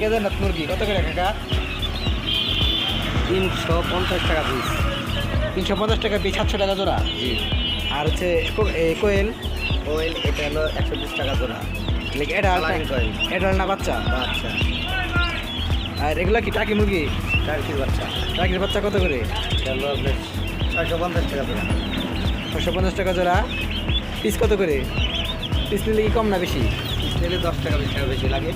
কেদারনাথ মুরগি। কত করে কাকা? তিনশো পঞ্চাশ টাকা পিস তিনশো পঞ্চাশ টাকা পিস সাতশো টাকা জোড়া? জি। আর হচ্ছে কোয়েল? কোয়েল এটা হলো একশো বিশ টাকা জোড়া। কালারিং কোয়েল না? বাচ্চা? বাচ্চা। আর এগুলা কি টাকি মুরগি? টার্কির বাচ্চা। টাকির বাচ্চা কত করে? এটা ছয়শো পঞ্চাশ টাকা জোড়া। ছশো পঞ্চাশ টাকা জোড়া। পিস কত করে? পিস নিলে কি কম না বেশি? পিস নিলে দশ টাকা বিশ টাকা বেশি লাগে।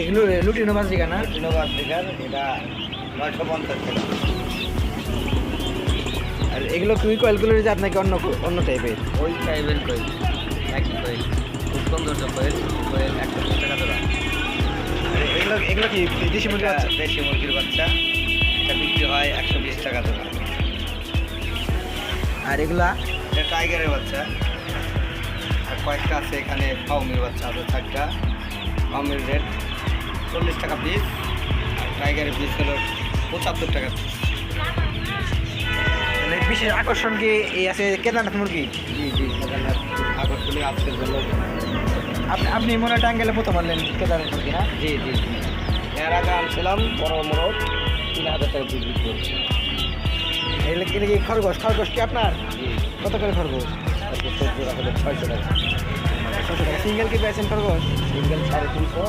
এগুলো লুটিনো বাজরিকা না? ইনোভা ট্রিগার এটা নয়শো পঞ্চাশ টাকা। আর এগুলো তুমি কয়েলগুলো যে আপনাকে অন্য অন্য টাইপের ওই টাইপের কোয়েল একই কোয়েল খুব সৌন্দর্য কোয়েল কোয়েল একশো টাকা জোড়া। এগুলো এগুলো কি দেশি মুরগি বাচ্চা? দেশি মুরগির বাচ্চা এটা বিক্রি হয় একশো বিশ টাকা জোড়া। আর এগুলা? এটা টাইগারের বাচ্চা। আর কয়েকটা আছে এখানে ফাউমির বাচ্চা আছে চারটা। ফাউমির রেট চল্লিশ টাকা পিস আর টাইগারের পিস হলো পঁচাত্তর টাকা পিস বিশেষ আকর্ষণ কি এই আছে কেদারনাথ মুরগি? জি জি আপনি আপনি মনে হয় টাঙ্গেলে প্রথম আনলেন কেদারনাথ মুরগি না? জি জি এর আগে আনছিলাম বড় মোড়ক তিন হাজার টাকা পিস বিক্রি করছি। কি খরগোশ? খরগোশ কি আপনার? কত করে খরগোশ? আজকে ছয়শো টাকা। ছশো টাকা। সিঙ্গেল কি পেয়েছেন খরগোশ? সিঙ্গেল সাড়ে তিনশো।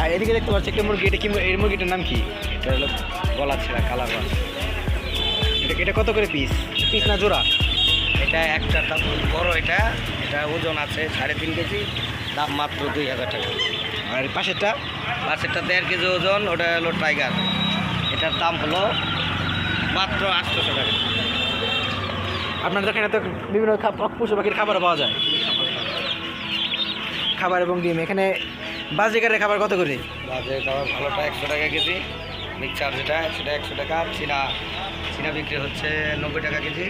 আর এদিকে দেখতে পাচ্ছি একটা মুরগি এটা কি এই মুরগিটার নাম কি? এটা হলো গলা ছেঁড়া কালার বাস এটা এটা কত করে পিস পিস না জোড়া? এটা একটা দাম বড় এটা। এটা ওজন আছে সাড়ে তিন কেজি দাম মাত্র দুই হাজার টাকা। আর পাশেরটা? পাশেরটা দেড় কেজি ওজন ওটা হলো টাইগার এটার দাম হলো মাত্র আটশোশো টাকা। আপনার দোকানে তো বিভিন্ন পশু পাখির খাবার পাওয়া যায়। খাবার এবং ডিম। এখানে বাজিকারের খাবার কত করে? বাজে খাবার ভালোটা একশো টাকা কেজি। মিক্সার যেটা সেটা একশো টাকা। চীনা চীনা বিক্রি হচ্ছে নব্বই টাকা কেজি।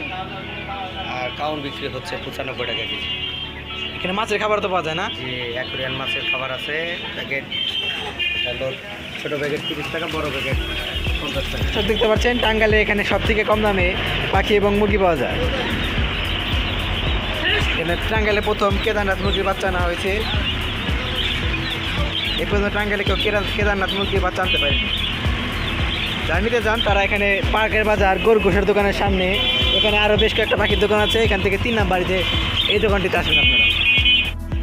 আর কাউন বিক্রি হচ্ছে পঁচানব্বই টাকা কেজি। এখানে মাছের খাবার তো পাওয়া যায় না? যে অ্যাকোরিয়ান মাছের খাবার আছে প্যাকেট। এটা ছোটো প্যাকেট তিরিশ টাকা বড় প্যাকেট পঞ্চাশ টাকা। সব দেখতে পাচ্ছেন টাঙ্গালে এখানে সব থেকে কম দামে পাখি এবং মুরগি পাওয়া যায়। এখানে টাঙ্গালে প্রথম কেদারনাথ মুরগির বাচ্চা আনা হয়েছে। এ পর্যন্ত টাঙ্গালে কেউ কেদার- কেদারনাথ মুরগির বাচ্চা আনতে পারেনি। যারা নিতে যান তারা এখানে পার্কের বাজার গরু ঘোষের দোকানের সামনে। এখানে আরও বেশ কয়েকটা পাখির দোকান আছে। এখান থেকে তিন নাম্বারিতে এই দোকানটিতে আসবেন আপনারা।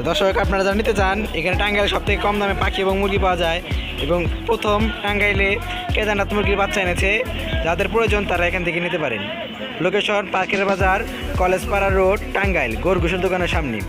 দর্শক, আপনারা যারা নিতে চান, এখানে টাঙ্গাইলে সব থেকে কম দামে পাখি এবং মুরগি পাওয়া যায়। এবং প্রথম টাঙ্গাইলে কেদারনাথ মুরগির বাচ্চা এনেছে। যাদের প্রয়োজন, তারা এখান থেকে নিতে পারেন। লোকেশন পাখির বাজার, কলেজপাড়া রোড, টাঙ্গাইল গোর ঘোষের দোকানের সামনে।